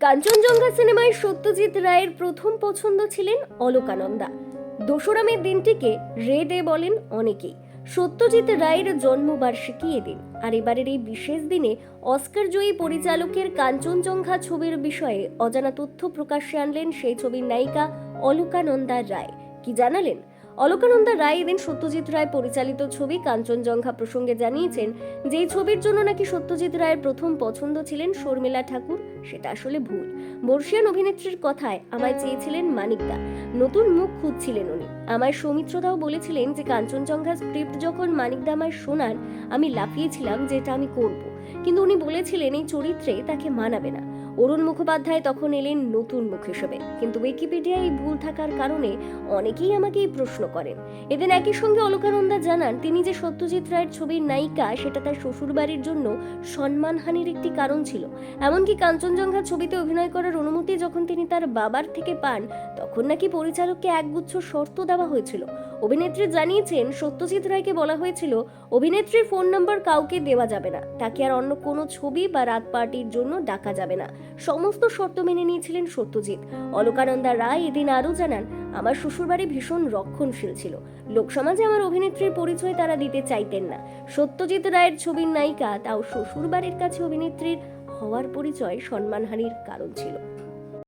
কাঞ্চনজঙ্ঘা সিনেমায় সত্যজিৎ রায়ের প্রথম পছন্দ ছিলেন অলোকানন্দা। দোসরা মে দিনটিকে রে ডে বলেন অনেকেই। সত্যজিৎ রায়ের জন্মবার্ষিকী এদিন। আর এবারের এই বিশেষ দিনে অস্কার জয়ী পরিচালকের কাঞ্চনজঙ্ঘা ছবির বিষয়ে অজানা তথ্য প্রকাশ্যে আনলেন সেই ছবির নায়িকা অলোকানন্দা রায়। কি জানালেন? অলকানন্দা রায় এদিন সত্যজিৎ রায় পরিচালিত ছবি কাঞ্চনজঙ্ঘা প্রসঙ্গে জানিয়েছেন যে ছবির জন্য নাকি সত্যজিৎ রায়ের প্রথম পছন্দ ছিলেন শর্মিলা ঠাকুর, সেটা আসলে ভুল। বর্ষিয়ান অভিনেত্রীর কথায় আমায় চেয়েছিলেন মানিকদা নতুন মুখ খুঁজছিলেন উনি। আমায় সৌমিত্রদাও বলেছিলেন যে কাঞ্চনজঙ্ঘা স্ক্রিপ্ট যখন মানিকদা আমায় শোনান আমি লাফিয়েছিলাম যে এটা আমি করব। কিন্তু উনি বলেছিলেন এই চরিত্রে তাকে মানাবে না। অরুণ মুখোপাধ্যায় তখন এলেন নতুন মুখ হিসেবে। কিন্তু উইকিপিডিয়ায় এই ভুল থাকার কারণে অনেকেই আমাকে এই প্রশ্ন করেন। এদিন একই সঙ্গে অলকানন্দা জানান, তিনি যে সত্যজিৎ রায়ের ছবির নায়িকা, সেটা তার শ্বশুরবাড়ির জন্য সম্মানহানির একটি কারণ ছিল। এমনকি কাঞ্চনজঙ্ঘা ছবিতে অভিনয় করার অনুমতি যখন তিনি তার বাবার থেকে পান, তখন নাকি পরিচালককে একগুচ্ছ শর্ত দেওয়া হয়েছিল। অভিনেত্রী জানিয়েছেন, সত্যজিৎ রায়কে বলা হয়েছিল, অভিনেত্রীর ফোন নাম্বার কাউকে দেওয়া যাবে না। তাকে আর অন্য কোনো ছবি বা রাত পার্টির জন্য ডাকা যাবে না। সমস্ত শর্ত মেনে নিয়েছিলেন সত্যজিৎ। অলকানন্দা রায় এদিন আরও জানান, আমার শ্বশুরবাড়ি ভীষণ রক্ষণশীল ছিল। লোকসমাজে আমার অভিনেত্রীর পরিচয় তারা দিতে চাইতেন না। সত্যজিৎ রায়ের ছবির নায়িকা তাও শ্বশুরবাড়ির কাছে অভিনেত্রীর হওয়ার পরিচয় সম্মানহানির কারণ ছিল।